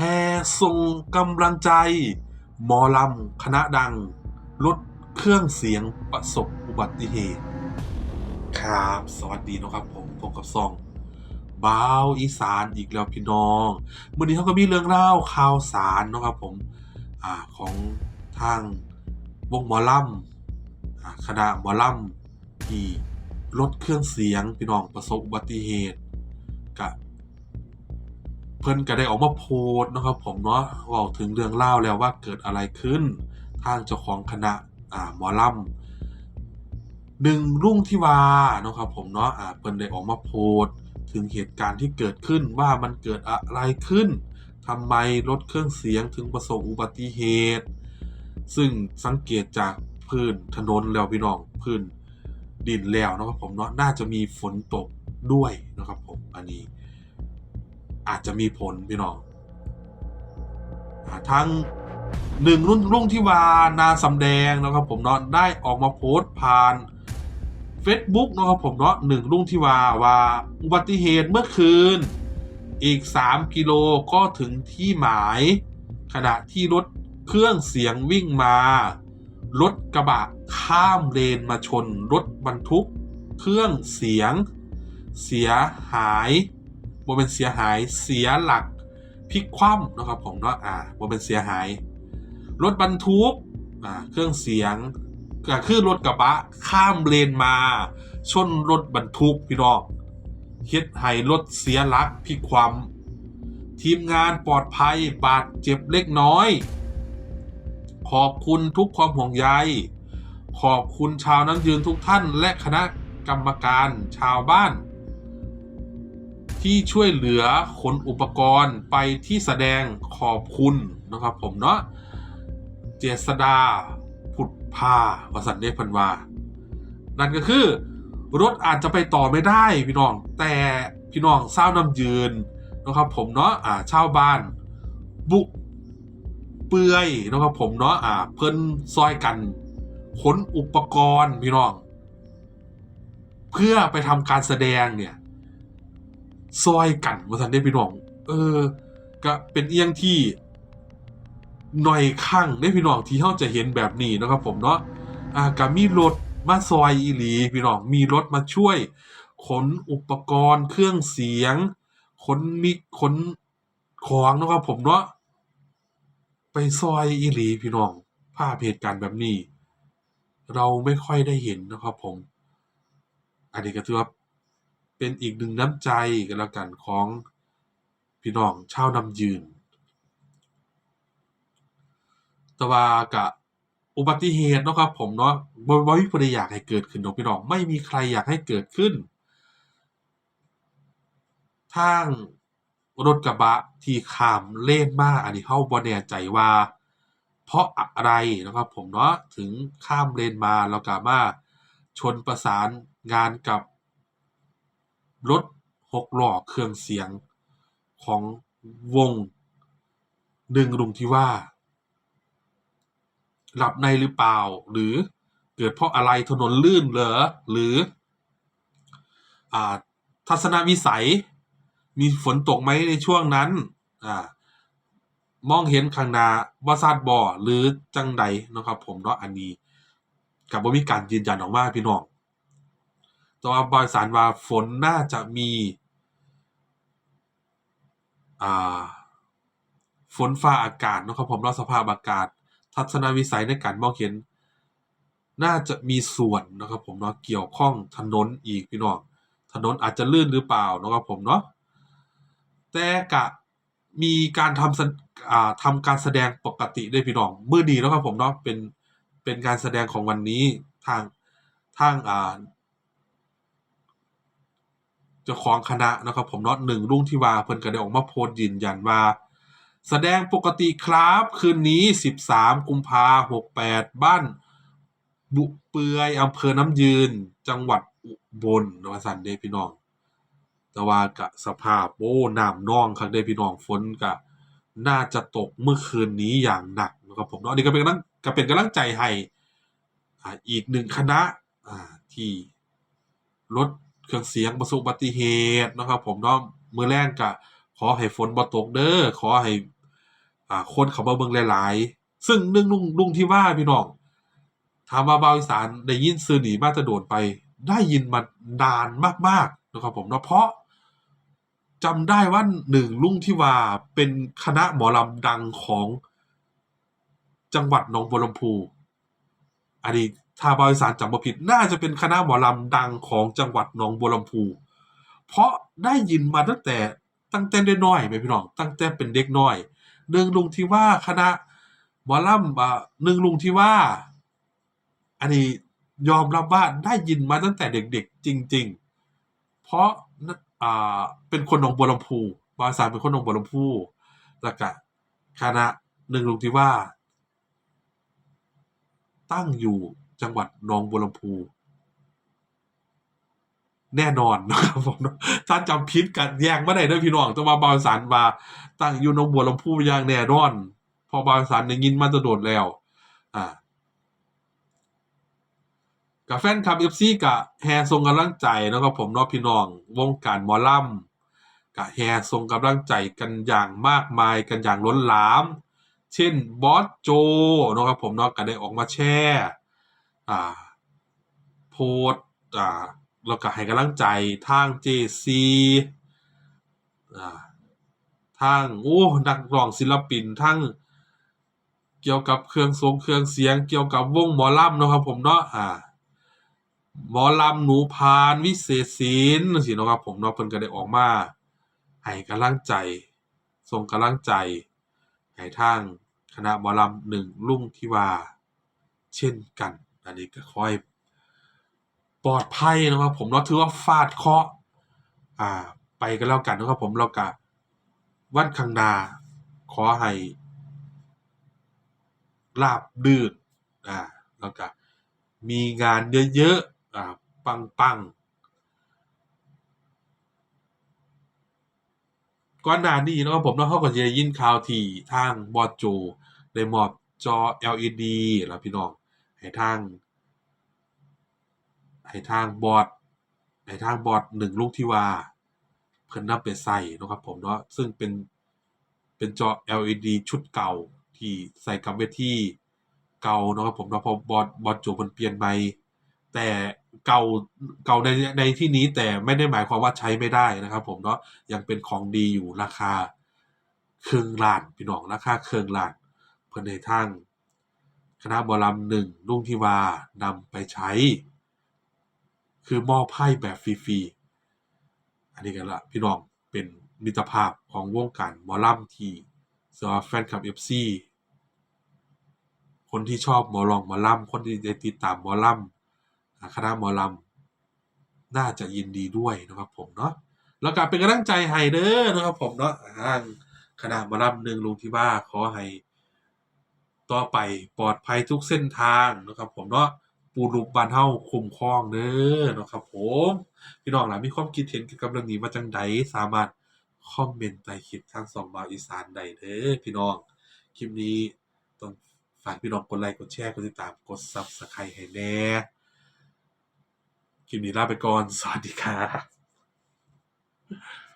แห่ส่งกำลังใจหมอลำคณะดังรถเครื่องเสียงประสบอุบัติเหตุ ครับ สวัสดีนะครับผมพบกับซองบ้าวอีสานอีกแล้วพี่น้องมื่อนี้เขาก็มีเรื่องเล่าข่าวสารนะครับผมอ่าของทางวงหมอลำคณะหมอลำที่รถเครื่องเสียงพี่น้องประสบอุบัติเหตุกะ เพิ่นก็ได้ออกมาโพสต์นะครับ ผมเนาะเว้าถึงเรื่องเล่าแล้วว่าเกิดอะไรขึ้น ทางเจ้าของคณะอ่าหมอลำหนึ่งรุ่งที่วานะครับ ผมเนาะอ่าเพิ่นได้ออกมาโพสต์ถึงเหตุการณ์ที่เกิดขึ้นว่ามันเกิดอะไรขึ้นทำไมรถเครื่องเสียงถึงประสบอุบัติเหตุ ซึ่งสังเกตจากพื้นถนนแล้วพี่น้องพื้นดินแล้วนะครับผมเนาะน่าจะมีฝนตกด้วยนะครับผมอันนี้ อาจจะมีผลพี่น้องอทั้งหนึ่งรุ่นรุ่งที่วานาสำแดงนะครับผมเนาะได้ออกมาโพสต์ผ่าน Facebook นะครับผมเนาะหนึ่งรุ่งที่วาว่าอุบัติเหตุเมื่อคืน อีก 3 กิโลก็ถึงที่หมาย ขณะที่รถเครื่องเสียงวิ่งมา รถกระบะข้ามเลนมาชน รถบรรทุก เครื่องเสียง เสียหาย บ่เป็นเสียหายเสียหลักพลิกคว่ำนะครับผมเนาะอ่าบ่เป็นเสียหาย รถบรรทุกอ่าเครื่องเสียงก็คือรถกระบะข้ามเลนมาชนรถบรรทุกพี่น้องเฮ็ดให้รถเสียหลักพลิกคว่ำทีมงานปลอดภัยบาดเจ็บเล็กน้อย ขอบคุณทุกความห่วงใยขอบคุณชาวน้ำยืนทุกท่านและคณะกรรมการชาวบ้าน ที่ช่วยเหลือขนอุปกรณ์ไปที่แสดงขอบคุณนะครับผมเนาะเจษดาผุดพาวสันเดชพันวา นั่นก็คือ รถอาจจะไปต่อไม่ได้พี่น้องแต่พี่น้องเศร้าวนำยืนนะครับผมเนาะอ่าชาวบ้าน บุเปื่อยนะครับผมเนาะอ่าเพิ่นซอยกันขนอุปกรณ์พี่น้อง เพื่อไปทำการแสดงเนี่ย ซอยกันว่าทันได้พี่น้อง เออ ก็เป็นเอียงที่หน่อยข้างได้พี่น้องที่เขาจะเห็นแบบนี้นะครับ ผมเนาะอ่าก็มีรถมาซอยอีหลีพี่น้องมีรถมาช่วย ขนอุปกรณ์ เครื่องเสียง ขนมิขนของนะครับผมเนาะไปซอยอีหลีพี่น้องภาพเหตุการณ์แบบนี้ เราไม่ค่อยได้เห็นนะครับผม อันนี้ก็ถือว่า เป็นอีกหนึ่งน้ำใจกันแล้วกันของพี่น้องชาวนำยืนแต่ว่ากับอุบัติเหตุเนาะครับผมเนาะบ่บ่มีผู้ใดอยากให้เกิดขึ้นเนาะพี่น้องไม่มีใครอยากให้เกิดขึ้น ทางรถกระบะที่ข้ามเลนมาอันนี้เฮาบ่แน่ใจว่า เพราะอะไรนะครับผมเนาะถึงข้ามเลนมาแล้วก็มาชนประสานงานกับ รถหกล้อเครื่องเสียงของวงหนึ่งรุงที่ว่า หลับในหรือเปล่า หรือเกิดเพราะอะไรถนนลื่นเหรอหรืออ่าทัศนวิสัย มีฝนตกไหมในช่วงนั้นอ่ามองเห็นข้างหน้าว่าซาดบ่อหรือจังใดนะครับ ผมเนาะอันนี้กับบ่มีการยืนยันออกมาพี่น้อง ต่ว่าบอยสารว่าฝนน่าจะมีฝนฟ้าอากาศนะครับผมเนาะสภาพอากาศ ทัศนวิสัยในการมองเห็น น่าจะมีส่วนนะครับผมเนาะเกี่ยวข้องถนนอีกพี่น้องถนนอาจจะลื่นหรือเปล่านะครับผมเนาะแต่กะมีการทำแสอ่าทำการแสดงปกติด้วยพี่น้องมื้อนี้นะครับผมเนาะเป็นเป็นการแสดงของวันนี้ทางทางอ่า จ้าของคณะนะครับผมเนาะหนึ่งรุ่งที่วาเพิ่นก็ได้ออกมาโพสต์ยืนยันว่า แสดงปกติครับคืนนี้ 13 กุมภา68บ้าน บุเปือยอำเภอน้ำยืน จังหวัดอุบลว่าซั่นเดพี่น้อง แต่ว่ากะสภาพโอ้น้ำนองคักเดพี่น้องฝนก็น่าจะตกเมื่อคืนนี้อย่างหนักนะครับผมเนาะอันนี้ก็เป็นกำลังก็เป็นกำลังใจให้อ่าอีกหนึ่งคณะอ่าที่รถ เครื่องเสียงประสบอุบัติเหตุนะครับผมเนาะมือแรงก็ขอให้ฝนบ่ตกเด้อขอให้อ่าคนเขามาเบิ่งหลาย ๆ ซึ่งเรื่องลุงลุงที่ว่าพี่น้องถามว่าบาวอีสานได้ยินซื้อหนีมาจะโดดไป ได้ยินมานานมาก ๆ นะครับผมเนาะเพราะจำได้ว่าหนึ่งลุงที่ว่าเป็นคณะหมอลำดังของจังหวัดหนองบัวลำพูอันนี้ ถ้าบาวอีสานจำบ่ผิดน่าจะเป็นคณะหมอลำดังของจังหวัดหนองบัวลำพู เพราะได้ยินมาตั้งแต่ตั้งแต่เด็กน้อยไหมพี่น้อง ตั้งแต่เป็นเด็กน้อยหนึ่งลุงที่ว่าคณะหมอลำอ่าหนึ่งลุงที่ว่า อันนี้ยอมรับว่าได้ยินมาตั้งแต่เด็กๆ จริง ๆ เพราะอ่าเป็นคนหนองบัวลำพูบาสานเป็นคนหนองบัวลำพูแล้วก็คณะหนึ่งลุงที่ว่า ตั้งอยู่ จังหวัดหนองบัวลำพู แน่นอนนะครับผมถ้าจำพิษกันแยงไม่ได้ด้อพี่น้องแต่ว่าบาวสารว่าตั้งอยู่หนองบัวลำพูอย่างแน่นอน พอบาวสารได้ยินมาจะโดดแล้ว อ่ากับแฟนคลับ FC กะแฮส่งกำลังใจนะครับผมเนาะพี่น้อง วงการมอลำกะแฮส่งกำลังใจกันอย่างมากมายกันอย่างล้นหลาม เช่นบอสโจนะครับผมเนาะก็ได้ออกมาแชร์ อ่าโพสอ่าแล้วก็ให้กำลังใจทาง JC อ่าทางโอ้นักร้องศิลปินทั้งเกี่ยวกับเครื่องทรงเครื่องเสียง เกี่ยวกับวงหมอลำเนาะครับผมเนาะอ่าหมอลำหนูพานวิเศษศิลป์สิเนาะครับผมเนาะเพิ่นก็ได้ออกมาให้กำลังใจส่งกำลังใจให้ทางคณะหมอลำหนึ่งลุ่งที่ว่าเช่นกัน อันนี้ก็ค่อยปลอดภัยนะครับผมเนาะถือว่าฟาดเคาะอ่า ไปกันแล้วกันนะครับผมแล้วก็วันข้างหน้าขอให้ราบรื่นอ่าแล้วก็มีงานเยอะๆอ่าปังๆก่อนหน้านี้นะครับผมเนาเขาก็จะยินข่าวที่ทางบอโจได้มอบจอ LED แล้วพี่น้อง ให้ทางให้ทางบอสให้ทางบอสหนึ่งลูกที่ว่า เพิ่นนำไปใส่นะครับผมเนาะซึ่งเป็นเป็นจอ LED ชุดเก่าที่ใส่กับเวทีเก่าเนาะครับผมเนาะพอบอสบอสโจเพิ่นเปลี่ยนใหม่แต่เก่าเก่าในในที่นี้แต่ไม่ได้หมายความว่าใช้ไม่ได้นะครับ ผมเนาะยังเป็นของดีอยู่ราคาครึ่งล้านพี่น้องราคาครึ่งล้านเพิ่นให้ทาง คณะหมอลำหนึ่งรุ่งที่ว่านำไปใช้ คือมอบให้แบบฟรีๆ อันนี้กันละพี่น้องเป็นมิตรภาพของวงการหมอลำที่สำหรับแฟนคลับ FC คนที่ชอบหมอลองหมอลำคนที่ได้ติดตามหมอลำอ่าคณะหมอลำน่าจะยินดีด้วยนะครับผมเนาะแล้วก็เป็นกำลังใจให้เด้อนะครับผมเนาะทางคณะหมอลำหนึ่งลุงที่ว่าขอให้ ต่อไปปลอดภัยทุกเส้นทางนะครับผมเนาะปูรุปบานเฮาคุ้มครองเด้อนะครับผมพี่น้องหล่ะมีความคิดเห็นเกี่ยวกับเรื่องนี้ว่าจังใดสามารถคอมเมนต์ใต้คลิปทางสองบาวอีสานได้เด้อพี่น้องคลิปนี้ต้องฝากพี่น้องกดไลค์กดแชร์กดติดตามกด Subscribe ให้แน่คลิปนี้ลาไปก่อนสวัสดีครับ